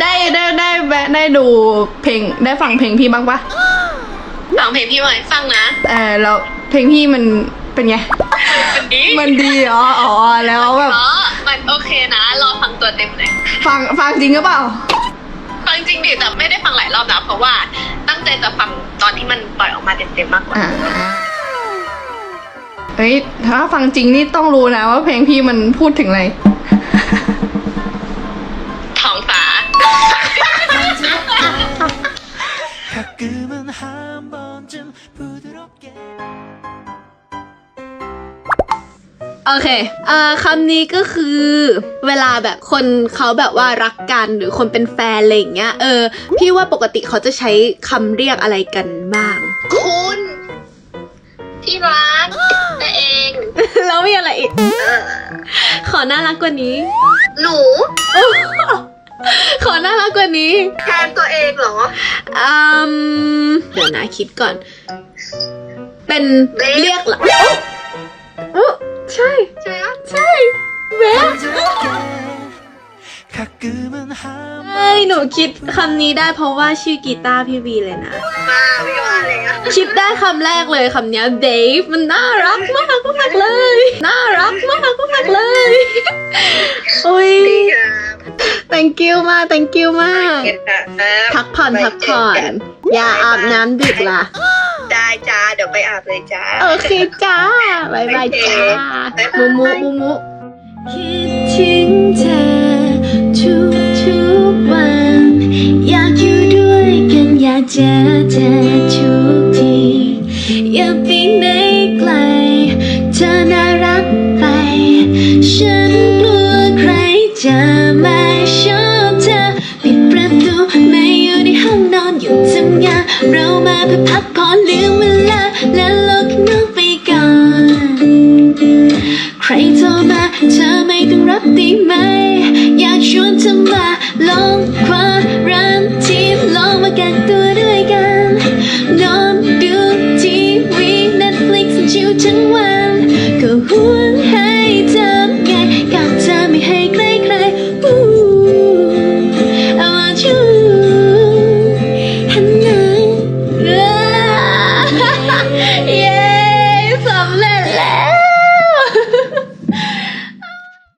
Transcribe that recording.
ได้ได้ได้แวะได้ดูเพลงได้ฟังเพลงพี่บ้างปะฟังเพลงพี่หน่อยฟังนะเออแล้วเพลงพี่มันเป็นไง มันดีมันดีเหรออ๋อแล้วแบบเนาะมันโอเคนะ รอฟังตัวเต็มเลย ฟังฟังจริงหรือเปล่า ฟังจริงดิแต่ไม่ได้ฟังหลายรอบนะเพราะว่าตั้งใจจะฟังตอนที่มันปล่อยออกมาเต็มๆมากกว่าอ่าเฮ้ยถ้าฟังจริงนี่ต้องรู้นะว่าเพลงพี่มันพูดถึงอะไร 꿈은 한 번쯤 부드럽게 โอเคคำนี้ก็คือเวลาแบบคนเขาแบบว่ารักกันหรือคนเป็นแฟนอะไรเงี้ย เออ พี่ว่าปกติเขาจะใช้คำเรียกอะไรกันบ้าง คุณที่รักแต่เอง แล้วมีอะไรอีก ขอน่ารักกว่านี้ หนูากกว่านี้แทนตัวเองเหรอ อืม เดี๋ยวนะคิดก่อน เป็นเรียกเหรอโอ้ใช่ ใช่ใช่แหวฟใช่หนูคิดคำนี้ได้เพราะว่าชื่อกีตาร์พี่วีเลยนะ มาพี่มาเลยคิดได้คำแรกเลยคำนี้เดฟมันน่ารักมากมากเลย น่ารัก you มาก thank you มาก พักผ่อนพักผ่อน อย่าอาบน้ำดึกล่ะ ได้จ้า เดี๋ยวไปอาบเลยจ้า โอเคจ้าบายบายจ้าบ๊ายบายมุมุมุมุคิดถึงเธอทุกทุกวัน อยากอยู่ด้วยกันอยากเจอเธอทุกทีอยากไปไหนไกล เธอน่ารักไป ฉันกลัวใครจะ เรามาเพื่อพักผ่อนลืมเวลาและโลกข้างนอกไปก่อน ใครโทรมาเธอไม่ต้องรับดีไหม อยากชวนเธอมาลองความ